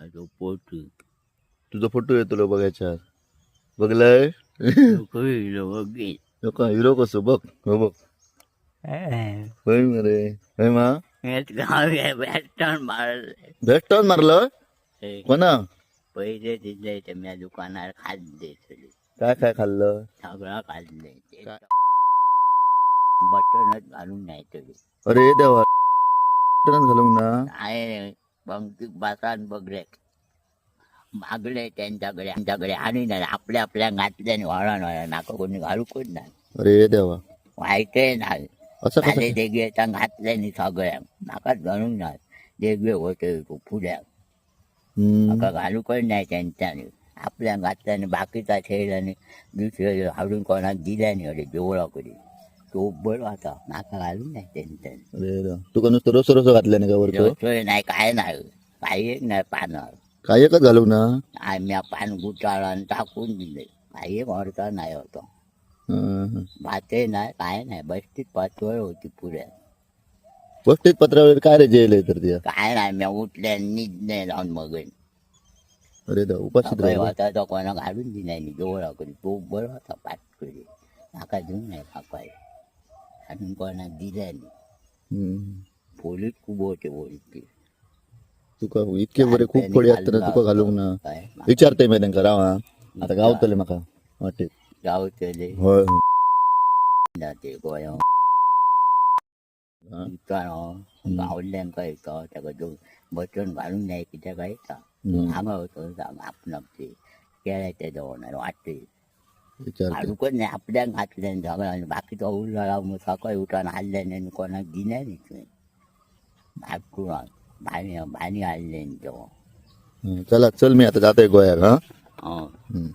तो पोट. तुझा फोटो येतो बघायच्या बघलाय? बघी. का हिरो कसो? बघ हो बघ. होय मरे. होय मा? भेटताच मारलं. कोणा? पहिले तिथले ते मी खाल्ले सगळे. काय काय खाल्लं? सगळं खाल्ले? बटनच घालून नाही तरी अरे देवा. घालून ना? आहे पंक्ती बसान बघले मागले त्यांच्याकडे आमच्याकडे. आणि नाही आपल्या आपल्या घातल्याने वळण वळण. नाका कोणी घालू कोण नाही. अरे देवा. वाईटही नाही असं कसं? देगे घातल्याने सगळ्या. नाकात घालून नाही. देगे होते पुढ्या. हम्म. नाका घालू कोण नाही त्यांच्याने. आपल्या घातल्याने बाकीचा खेळ आणि दुसरे हाडून कोणाक दिल्याने अरे कधी तो बरो आता नाका घालून नाही त्यांच्याने अरे देवा. तुका नुसतं रोस रोस घातल्याने का वरतो नाही काय नाही काही एक नाही पानावर काय एकच घालू ना आम्ही पान गुटाळा आणि टाकून दिले काही एक अर्थ नाही होतो हं. भाते नाही काय नाही बसतीच पाचवळ होती पुऱ्या गोष्टीत पत्रावर काय रे जेल तर त्या काय नाही मी उठले निजने जाऊन मग अरे देवा उपाशीत राहिला होता तो कोणा घालून दिला नाही जोडा करी तो बरं होता पाठ करी नाका देऊन नाही सकाळी आणि कोणा दिल्या नाही हम्म. पोलीस खूप होते पोलीस तुका इतके बरे खूप फळी असताना तुका घालूक ना काय विचारते मी त्यांका रावा आता गावतले म्हाका वाटेत गावतले होय जाते गोया हा. इतकानो गावल्यांका येतो त्याका जो बटन घालून नाही की त्याका येता हम्म. हांगा होतो आपण ते केळ्याच्या जवळ वाटते विचारते अडूकच नाही आपल्याक घातल्याने सगळं आणि बाकीचा उरला मग सकाळी उठान हाडल्याने आणि कोणाक दिल्या नाही तुम्ही भाकून भाणी भाणी हाडले तो हं, चला चल मी आता जातोय गोयाक हा हं हं.